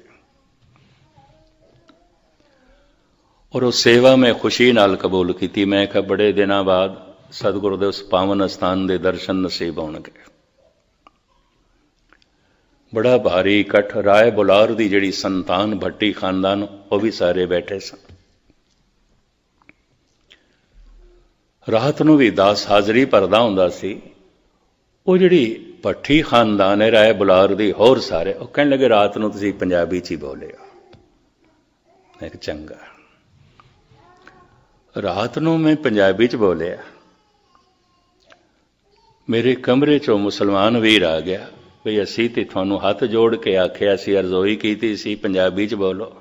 ਔਰ ਉਹ ਸੇਵਾ ਮੈਂ ਖੁਸ਼ੀ ਨਾਲ ਕਬੂਲ ਕੀਤੀ। ਮੈਂ ਕਿਹਾ, ਬੜੇ ਦਿਨਾਂ ਬਾਅਦ ਸਤਿਗੁਰੂ ਦੇ ਉਸ ਪਾਵਨ ਅਸਥਾਨ ਦੇ ਦਰਸ਼ਨ ਨਸੀਬ ਹੋਣਗੇ। ਬੜਾ ਭਾਰੀ ਇਕੱਠ, ਰਾਏ ਬੁਲਾਰ ਦੀ ਜਿਹੜੀ ਸੰਤਾਨ ਭੱਟੀ ਖਾਨਦਾਨ, ਉਹ ਵੀ ਸਾਰੇ ਬੈਠੇ ਸਨ। ਰਾਤ ਨੂੰ ਵੀ ਦਾਸ ਹਾਜ਼ਰੀ ਭਰਦਾ ਹੁੰਦਾ ਸੀ। ਉਹ ਜਿਹੜੀ ਭੱਟੀ ਖਾਨਦਾਨ ਹੈ, ਰਾਏ ਬੁਲਾਰ ਦੀ, ਹੋਰ ਸਾਰੇ, ਉਹ ਕਹਿਣ ਲੱਗੇ, ਰਾਤ ਨੂੰ ਤੁਸੀਂ ਪੰਜਾਬੀ ਚ ਹੀ ਬੋਲਿਓ ਮੈਂ ਕਿਹਾ, ਚੰਗਾ। ਰਾਤ ਨੂੰ ਮੈਂ ਪੰਜਾਬੀ ਚ ਬੋਲਿਆ। ਮੇਰੇ ਕਮਰੇ ਚੋਂ ਮੁਸਲਮਾਨ ਵੀਰ ਆ ਗਿਆ। ਵੀ ਅਸੀਂ ਤੇ ਤੁਹਾਨੂੰ ਹੱਥ ਜੋੜ ਕੇ ਆਖਿਆ ਸੀ, ਅਰਜ਼ੋਈ ਕੀਤੀ ਸੀ, ਪੰਜਾਬੀ ਚ ਬੋਲੋ।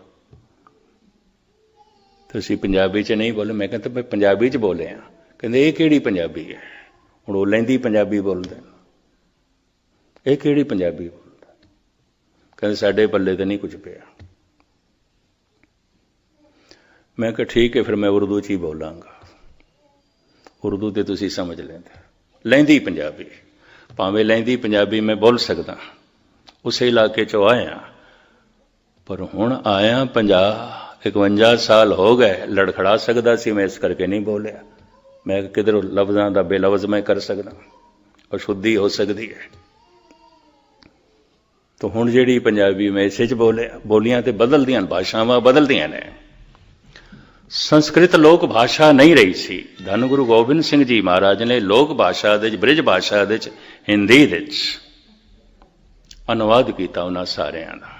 ਤੁਸੀਂ ਪੰਜਾਬੀ ਚ ਨਹੀਂ ਬੋਲੇ। ਮੈਂ ਕਹਿੰਦਾ ਮੈਂ ਪੰਜਾਬੀ ਚ ਬੋਲਿਆ। ਕਹਿੰਦੇ, ਇਹ ਕਿਹੜੀ ਪੰਜਾਬੀ ਹੈ? ਹੁਣ ਉਹ ਲੈਂਦੀ ਪੰਜਾਬੀ ਬੋਲਦੇ ਇਹ ਕਿਹੜੀ ਪੰਜਾਬੀ ਬੋਲਦਾ ਕਹਿੰਦੇ, ਸਾਡੇ ਪੱਲੇ ਤੇ ਨਹੀਂ ਕੁਝ ਪਿਆ। ਮੈਂ ਕਿਹਾ, ਠੀਕ ਹੈ, ਫਿਰ ਮੈਂ ਉਰਦੂ ਚ ਹੀ ਬੋਲਾਂਗਾ। ਉਰਦੂ ਤੇ ਤੁਸੀਂ ਸਮਝ ਲੈਂਦੇ ਲੈਂਦੀ ਪੰਜਾਬੀ। ਭਾਵੇਂ ਲੈਂਦੀ ਪੰਜਾਬੀ ਮੈਂ ਬੋਲ ਸਕਦਾ। ਉਸੇ ਇਲਾਕੇ ਚੋਂ ਆਇਆ। ਪਰ ਹੁਣ ਆਇਆ 50 51 ਸਾਲ ਹੋ ਗਏ। ਲੜਖੜਾ ਸਕਦਾ ਸੀ, ਮੈਂ ਇਸ ਕਰਕੇ ਨਹੀਂ ਬੋਲਿਆ। ਮੈਂ ਕਿਧਰ ਲਫ਼ਜ਼ਾਂ ਦਾ ਬੇਲਫ਼ਜ਼ ਮੈਂ ਕਰ ਸਕਦਾ? ਅਸ਼ੁੱਧੀ ਹੋ ਸਕਦੀ ਹੈ। ਤਾਂ ਹੁਣ ਜਿਹੜੀ ਪੰਜਾਬੀ ਮੈਂ ਇਸੇ ਚ ਬੋਲਿਆ, ਬੋਲੀਆਂ ਤੇ ਬਦਲਦੀਆਂ ਭਾਸ਼ਾਵਾਂ ਬਦਲਦੀਆਂ ਨੇ। ਸੰਸਕ੍ਰਿਤ ਲੋਕ ਭਾਸ਼ਾ ਨਹੀਂ ਰਹੀ ਸੀ। ਧੰਨ ਗੁਰੂ ਗੋਬਿੰਦ ਸਿੰਘ ਜੀ ਮਹਾਰਾਜ ਨੇ ਲੋਕ ਭਾਸ਼ਾ ਦੇ ਵਿੱਚ, ਬ੍ਰਿਜ ਭਾਸ਼ਾ ਦੇ ਵਿੱਚ, ਹਿੰਦੀ ਦੇ ਵਿੱਚ ਅਨੁਵਾਦ ਕੀਤਾ ਉਹਨਾਂ ਸਾਰਿਆਂ ਦਾ।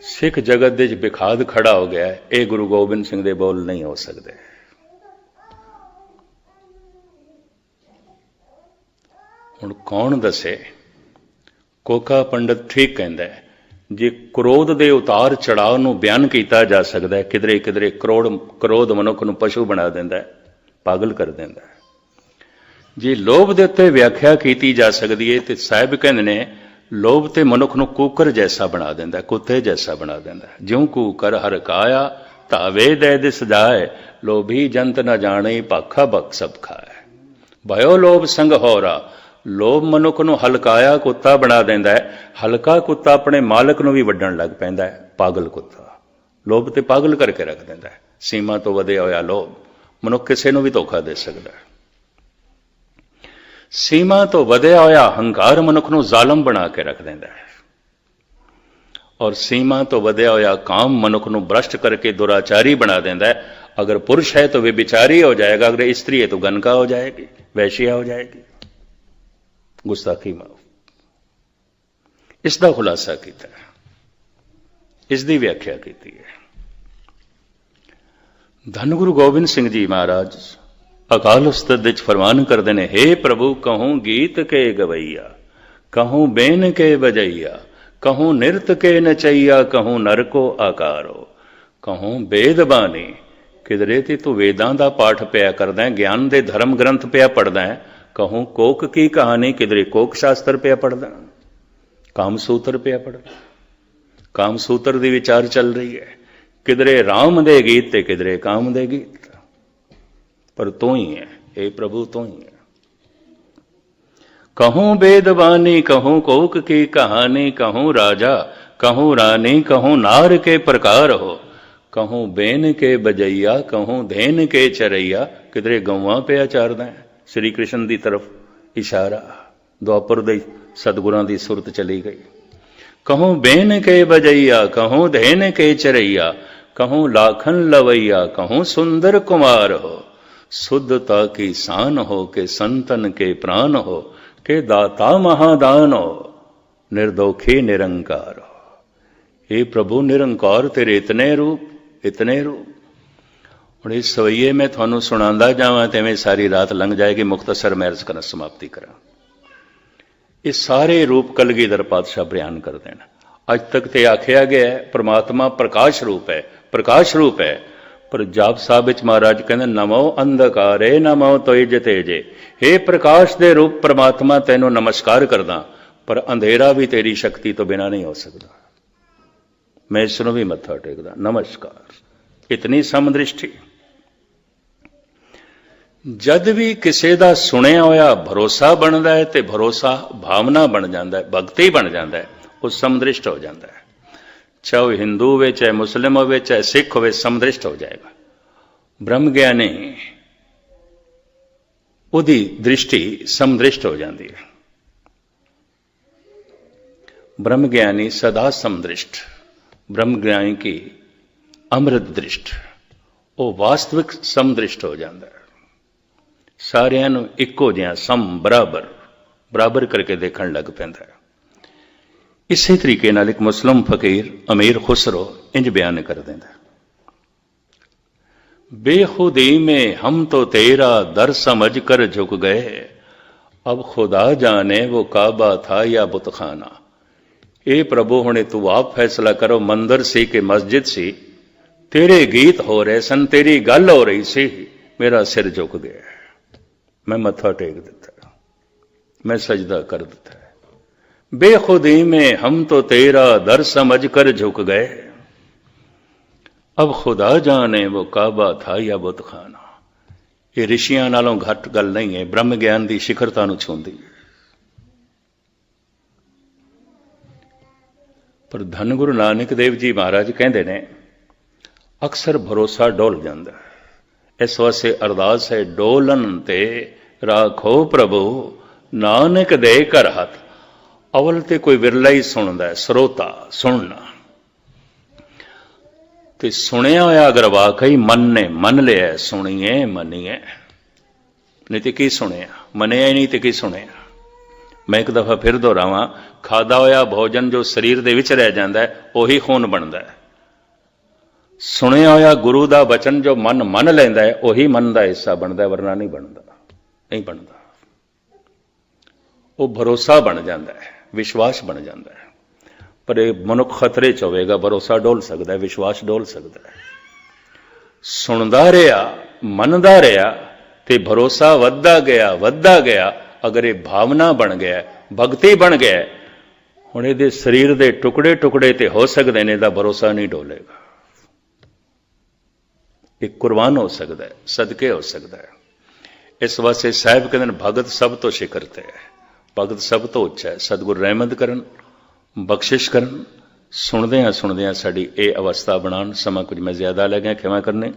ਸਿੱਖ ਜਗਤ ਦੇ ਵਿੱਚ ਵਿਖਾਦ ਖੜਾ ਹੋ ਗਿਆ, ਇਹ ਗੁਰੂ ਗੋਬਿੰਦ ਸਿੰਘ ਦੇ ਬੋਲ ਨਹੀਂ ਹੋ ਸਕਦੇ। ਹੁਣ ਕੌਣ ਦੱਸੇ? ਕੋਕਾ ਪੰਡਤ ਠੀਕ ਕਹਿੰਦਾ ਹੈ, ਜੇ ਕ੍ਰੋਧ ਦੇ ਉਤਾਰ ਚੜਾਅ ਨੂੰ ਬਿਆਨ ਕੀਤਾ ਜਾ ਸਕਦਾ ਹੈ, ਕਿਧਰੇ ਕਿਧਰੇ ਕਰੋੜ, ਕ੍ਰੋਧ ਮਨੁੱਖ ਨੂੰ ਪਸ਼ੂ ਬਣਾ ਦਿੰਦਾ ਹੈ, ਪਾਗਲ ਕਰ ਦਿੰਦਾ ਹੈ। ਜੇ ਲੋਭ ਦੇ ਉੱਤੇ ਵਿਆਖਿਆ ਕੀਤੀ ਜਾ ਸਕਦੀ ਹੈ, ਤੇ ਸਾਹਿਬ ਕਹਿੰਦੇ ਨੇ, ਲੋਭ ਤੇ ਮਨੁੱਖ ਨੂੰ ਕੂਕਰ ਜੈਸਾ ਬਣਾ ਦਿੰਦਾ ਕੁੱਤੇ ਜੈਸਾ ਬਣਾ ਦਿੰਦਾ ਜਿਉਂ ਕੂਕਰ ਹਰਕਾਇਆ ਤਾਵੇ ਦੇ ਦਿਸ ਜਾਏ, ਲੋਭੀ ਜੰਤ ਨਾ ਜਾਣੇ, ਭਾਖਾ ਬਖ ਸਭ ਖਾਏ। ਭਇਓ ਲੋਭ ਸੰਗ ਹੋਰਾ ਲੋਭ ਮਨੁੱਖ ਨੂੰ ਹਲਕਾਇਆ ਕੁੱਤਾ ਬਣਾ ਦਿੰਦਾ ਹੈ। ਹਲਕਾ ਕੁੱਤਾ ਆਪਣੇ ਮਾਲਕ ਨੂੰ ਵੀ ਵੱਢਣ ਲੱਗ ਪੈਂਦਾ ਹੈ। ਪਾਗਲ ਕੁੱਤਾ। ਲੋਭ ਤੇ ਪਾਗਲ ਕਰਕੇ ਰੱਖ ਦਿੰਦਾ ਹੈ। ਸੀਮਾ ਤੋਂ ਵਧਿਆ ਹੋਇਆ ਲੋਭ ਮਨੁੱਖ ਕਿਸੇ ਨੂੰ ਵੀ ਧੋਖਾ ਦੇ ਸਕਦਾ ਹੈ। ਸੀਮਾ ਤੋਂ ਵਧਿਆ ਹੋਇਆ ਹੰਕਾਰ ਮਨੁੱਖ ਨੂੰ ਜ਼ਾਲਮ ਬਣਾ ਕੇ ਰੱਖ ਦਿੰਦਾ ਹੈ। ਔਰ ਸੀਮਾ ਤੋਂ ਵਧਿਆ ਹੋਇਆ ਕਾਮ ਮਨੁੱਖ ਨੂੰ ਭ੍ਰਸ਼ਟ ਕਰਕੇ ਦੁਰਾਚਾਰੀ ਬਣਾ ਦਿੰਦਾ ਹੈ। ਅਗਰ ਪੁਰਸ਼ ਹੈ ਤਾਂ ਵਿਚਾਰੀ ਹੋ ਜਾਏਗਾ। ਅਗਰ ਇਸਤਰੀ ਹੈ ਤਾਂ ਗਨਕਾ ਹੋ ਜਾਏਗੀ। ਵੈਸ਼ਿਆ ਹੋ ਜਾਏਗੀ। ਗੁਸਤਾਖੀ ਮਾਫ। ਇਸ ਦਾ ਖੁਲਾਸਾ ਕੀਤਾ ਇਸ ਦੀ ਵਿਆਖਿਆ ਕੀਤੀ ਹੈ। ਧੰਨ ਗੁਰੂ ਗੋਬਿੰਦ ਸਿੰਘ ਜੀ ਮਹਾਰਾਜ, ਅਕਾਲ ਉਸਤਤ ਵਿੱਚ ਫਰਮਾਨ ਕਰਦੇ ਨੇ हे ਪ੍ਰਭੂ, ਕਹੂੰ ਗੀਤ ਕੇ ਗਵਈਆ, ਕਹੂੰ ਬੇਨ ਕੇ ਬਜਈਆ ਕਹੂੰ ਨਿਰਤ ਕੇ ਨਚਈਆ, ਕਹੂੰ ਨਰਕੋ ਆਕਾਰੋ। ਕਹੂੰ ਵੇਦ ਬਾਣੀ ਕਿਦਰੇ ਤੇ ਤੂੰ ਵੇਦਾਂ ਦਾ ਪਾਠ ਪਿਆ ਕਰਦਾ ਹੈ, ਗਿਆਨ ਦੇ ਧਰਮ ਗ੍ਰੰਥ ਪਿਆ ਪੜਦਾ ਹੈ ਕਹੂੰ, ਕੋਕ ਕੀ ਕਹਾਣੀ? ਕਿਦਰੇ ਕੋਕ ਸ਼ਾਸਤਰ ਪਿਆ ਪੜਦਾ ਕਾਮ ਸੂਤਰ ਪਿਆ ਪੜਦਾ ਕਾਮ ਸੂਤਰ ਦੀ ਵਿਚਾਰ ਚੱਲ ਰਹੀ ਹੈ। ਕਿਧਰੇ ਰਾਮ ਦੇ ਗੀਤ ਤੇ ਕਿਧਰੇ ਕਾਮ ਦੇ ਗੀਤ। ਪਰ ਤੂੰ ਹੀ ਹੈ, ਇਹ ਪ੍ਰਭੂ ਤੂੰ ਹੀ ਹੈ। ਕਹੂੰ, ਬੇਦਬਾਨੀ, ਕਹੂੰ, ਕੋਕ ਕੀ ਕਹਾਣੀ? ਕਹੂੰ, ਰਾਜਾ, ਕਹੂੰ, ਰਾਣੀ, ਕਹੂੰ, ਨਾਰ ਕੇ ਪ੍ਰਕਾਰ ਹੋ। ਕਹੂੰ, ਬੇਨ ਕੇ ਬਜਈਆ, ਕਹੂੰ, ਧੇਨ ਕੇ ਚਰਈਆ। ਕਿਧਰੇ ਗਊਆਂ ਪਿਆ ਚਾਰਦਾ ਹੈ। ਸ੍ਰੀ ਕ੍ਰਿਸ਼ਨ ਦੀ ਤਰਫ ਇਸ਼ਾਰਾ, ਦੁਆਪਰ ਦੇ ਸਤਗੁਰਾਂ ਦੀ ਸੁਰਤ ਚਲੀ ਗਈ। ਕਹੋ ਬੇਨ ਕੇ ਬਜਈਆ, ਕਹੋ ਧੇਨ ਕੇ ਚਰਈਆ, ਕਹੋ ਲਾਖਨ ਲਵਈਆ, ਕਹੋ ਸੁੰਦਰ ਕੁਮਾਰ ਹੋ। ਸੁਧਤਾ ਕੀ ਸਾਨ ਹੋ, ਕੇ ਸੰਤਨ ਕੇ ਪ੍ਰਾਨ ਹੋ, ਕੇ ਦਾਤਾ ਮਹਾਦਾਨ ਹੋ। ਨਿਰਦੋਖੀ ਨਿਰੰਕਾਰ ਹੋ। ਇਹ ਪ੍ਰਭੂ, ਨਿਰੰਕਾਰ ਤੇਰੇ ਇਤਨੇ ਰੂਪ ਇਤਨੇ ਰੂਪ। ਹੁਣ ਇਸ ਸਵਈਏ ਮੈਂ ਤੁਹਾਨੂੰ ਸੁਣਾਉਂਦਾ ਜਾਵਾਂ ਤੇ ਐਵੇਂ ਸਾਰੀ ਰਾਤ ਲੰਘ ਜਾਏਗੀ, ਮੁਖਤਸਰ ਮੈਰਜ਼ ਅਰਜ਼ ਕਰਨ ਸਮਾਪਤੀ ਕਰਾਂ। ਇਹ ਸਾਰੇ ਰੂਪ ਕਲਗੀਧਰ ਪਾਤਸ਼ਾਹ ਬਿਆਨ ਕਰਦੇ ਨੇ ਅੱਜ ਤੱਕ ਤੇ ਆਖਿਆ ਗਿਆ ਹੈ, ਪ੍ਰਮਾਤਮਾ ਪ੍ਰਕਾਸ਼ ਰੂਪ ਹੈ, ਪ੍ਰਕਾਸ਼ ਰੂਪ ਹੈ। ਪਰ ਜਾਪ ਸਾਹਿਬ ਵਿੱਚ ਮਹਾਰਾਜ ਕਹਿੰਦੇ, ਨਮੋ ਅੰਧਕਾਰੇ, ਨਮੋ ਤੋਇ ਜਤੇ ਜੇ हे ਪ੍ਰਕਾਸ਼ ਦੇ ਰੂਪ, ਪ੍ਰਮਾਤਮਾ ਤੈਨੂੰ ਨਮਸਕਾਰ ਕਰਦਾ, ਪਰ ਅੰਧੇਰਾ ਵੀ ਤੇਰੀ ਸ਼ਕਤੀ ਤੋਂ ਬਿਨਾ ਨਹੀਂ ਹੋ ਸਕਦਾ। ਮੈਂ ਇਸ ਨੂੰ ਵੀ ਮੱਥਾ ਟੇਕਦਾ। ਨਮਸਕਾਰ। ਇਤਨੀ ਸਮਦ੍ਰਿਸ਼ਟੀ। ਜਦ ਵੀ ਕਿਸੇ ਦਾ ਸੁਣਿਆ ਹੋਇਆ ਭਰੋਸਾ ਬਣਦਾ ਹੈ ਤੇ ਭਰੋਸਾ ਭਾਵਨਾ ਬਣ ਜਾਂਦਾ ਹੈ, ਭਗਤੀ ਬਣ ਜਾਂਦਾ ਹੈ, ਉਹ ਸਮਦ੍ਰਿਸ਼ਟ ਹੋ ਜਾਂਦਾ ਹੈ। ਚਾਹੇ ਉਹ ਹਿੰਦੂ ਹੋਵੇ, ਚਾਹੇ ਮੁਸਲਮ ਹੋਵੇ, ਚਾਹੇ ਸਿੱਖ ਹੋਵੇ, ਸਮਦ੍ਰਿਸ਼ਟ ਹੋ ਜਾਏਗਾ। ਬ੍ਰਹਮ ਗਿਆਨੀ ਉਹਦੀ ਦ੍ਰਿਸ਼ਟੀ ਸਮਦ੍ਰਿਸ਼ਟ ਹੋ ਜਾਂਦੀ ਹੈ। ਬ੍ਰਹਮ ਗਿਆਨੀ ਸਦਾ ਸਮਦ੍ਰਿਸ਼ਟ, ਬ੍ਰਹਮ ਗਿਆਨੀ ਕੀ ਅਮਰਤ ਦ੍ਰਿਸ਼ਟ, ਉਹ ਵਾਸਤਵਿਕ ਸਮਦ੍ਰਿਸ਼ਟ ਹੋ ਜਾਂਦਾ ਹੈ। ਸਾਰਿਆਂ ਨੂੰ ਇੱਕੋ ਜਿਹਾ ਸਮ ਬਰਾਬਰ ਬਰਾਬਰ ਕਰਕੇ ਦੇਖਣ ਲੱਗ ਪੈਂਦਾ ਹੈ। ਇਸੇ ਤਰੀਕੇ ਨਾਲ ਇੱਕ ਮੁਸਲਮ ਫਕੀਰ ਅਮੀਰ ਖੁਸਰੋ ਇੰਜ ਬਿਆਨ ਕਰ ਦਿੰਦਾ ਬੇਖੁਦੀ ਮੇ ਹਮ ਤੋ ਤੇਰਾ ਦਰ ਸਮਝ ਕਰ ਝੁਕ ਗਏ, ਅਬ ਖੁਦਾ ਜਾਣੇ ਉਹ ਕਾਬਾ ਥਾ ਜਾਂ ਬੁਤਖਾਨਾ। ਇਹ ਪ੍ਰਭੂ ਹੁਣੇ ਤੂੰ ਆਪ ਫੈਸਲਾ ਕਰੋ, ਮੰਦਰ ਸੀ ਕਿ ਮਸਜਿਦ ਸੀ। ਤੇਰੇ ਗੀਤ ਹੋ ਰਹੇ ਸਨ, ਤੇਰੀ ਗੱਲ ਹੋ ਰਹੀ ਸੀ, ਮੇਰਾ ਸਿਰ ਝੁਕ ਗਿਆ ਮੈਂ ਮੱਥਾ ਟੇਕ ਦਿੱਤਾ ਮੈਂ ਸਜਦਾ ਕਰ ਦਿੱਤਾ ਬੇਖੁਦੀ में हम तो तेरा दर समझ कर झुक गए ਅਬ ਖੁਦਾ ਜਾਣੇ ਉਹ ਕਾਬਾ ਥਾ ਜਾਂ ਬੁਤਖਾਨਾ ਇਹ ਰਿਸ਼ੀਆਂ ਨਾਲੋਂ ਘੱਟ ਗੱਲ ਨਹੀਂ ਹੈ ਬ੍ਰਹਮ ਗਿਆਨ ਦੀ ਸਿਖਰਤਾ ਨੂੰ ਛੂੰਦੀ ਹੈ ਪਰ ਧੰਨ ਗੁਰੂ ਨਾਨਕ ਦੇਵ ਜੀ ਮਹਾਰਾਜ ਕਹਿੰਦੇ ਨੇ ਅਕਸਰ ਭਰੋਸਾ ਡੋਲ ਜਾਂਦਾ ਹੈ ਇਸ ਵਾਸਤੇ ਅਰਦਾਸ ਹੈ, ਡੋਲਨ ਤੇ ਰਾਖੋ ਪ੍ਰਭੂ, ਨਾਨਕ ਦੇ ਘਰ ਹੱਥ। ਅਵਲ ਤੇ ਕੋਈ ਵਿਰਲਾ ਹੀ ਸੁਣਦਾ ਸਰੋਤਾ ਸੁਣਨਾ। ਤੇ ਸੁਣਿਆ ਹੋਇਆ ਅਗਰ ਵਾਕਈ ਮਨ ਨੇ ਮੰਨ ਲਿਆ, ਸੁਣੀਏ, ਮੰਨੀਏ। ਨਹੀਂ ਤੇ ਕੀ ਸੁਣਿਆ? ਮੰਨਿਆ ਹੀ ਨਹੀਂ ਤੇ ਕੀ ਸੁਣਿਆ? ਮੈਂ ਇੱਕ ਦਫਾ ਫਿਰ ਦੁਹਰਾਵਾਂ, ਖਾਦਾ ਹੋਇਆ ਭੋਜਨ ਜੋ ਸਰੀਰ ਦੇ ਵਿੱਚ ਰਹਿ ਜਾਂਦਾ ਹੈ, ਉਹੀ ਖੂਨ ਬਣਦਾ ਹੈ। ਸੁਣਿਆ ਹੋਇਆ ਗੁਰੂ ਦਾ ਬਚਨ ਜੋ ਮਨ ਮੰਨ ਲੈਂਦਾ ਹੈ, ਉਹੀ ਮਨ ਦਾ ਹਿੱਸਾ ਬਣਦਾ ਵਰਨਾ ਨਹੀਂ ਬਣਦਾ ਨਹੀਂ ਬਣਦਾ। ਉਹ ਭਰੋਸਾ ਬਣ ਜਾਂਦਾ ਹੈ, ਵਿਸ਼ਵਾਸ ਬਣ ਜਾਂਦਾ ਹੈ। ਪਰ ਇਹ ਮਨੁੱਖ ਖਤਰੇ ਚ ਹੋਵੇਗਾ, ਭਰੋਸਾ ਡੋਲ ਸਕਦਾ ਹੈ, ਵਿਸ਼ਵਾਸ ਡੋਲ ਸਕਦਾ ਹੈ। ਸੁਣਦਾ ਰਿਹਾ, ਮੰਨਦਾ ਰਿਹਾ, ਤੇ ਭਰੋਸਾ ਵੱਧਦਾ ਗਿਆ ਵੱਧਦਾ ਗਿਆ, ਅਗਰ ਇਹ ਭਾਵਨਾ ਬਣ ਗਿਆ ਭਗਤੀ ਬਣ ਗਿਆ ਹੁਣ ਇਹਦੇ ਸਰੀਰ ਦੇ ਟੁਕੜੇ ਟੁਕੜੇ ਤੇ ਹੋ ਸਕਦੇ ਨੇ ਦਾ ਭਰੋਸਾ ਨਹੀਂ ਡੋਲੇਗਾ। ਇਹ ਕੁਰਬਾਨ ਹੋ ਸਕਦਾ ਹੈ, ਸਦਕੇ ਹੋ ਸਕਦਾ ਹੈ। ਇਸ ਵਾਸਤੇ ਸਾਹਿਬ ਕਹਿੰਦੇ ਨੇ, ਭਗਤ ਸਭ ਤੋਂ ਸ਼ਿਖਰ ਤੇ ਹੈ। ਭਗਤ ਸਭ ਤੋਂ ਉੱਚਾ ਹੈ। ਸਤਿਗੁਰ ਰਹਿਮਤ ਕਰਨ, ਬਖਸ਼ਿਸ਼ ਕਰਨ। ਸੁਣਦੇ ਆ ਸੁਣਦੇ ਆ ਸਾਡੀ ਇਹ ਅਵਸਥਾ ਬਣਾਉਣ। ਸਮਾਂ ਕੁਝ ਮੈਂ ਜ਼ਿਆਦਾ ਲੈ ਗਿਆ, ਖਿਮਾ ਕਰਨੇ।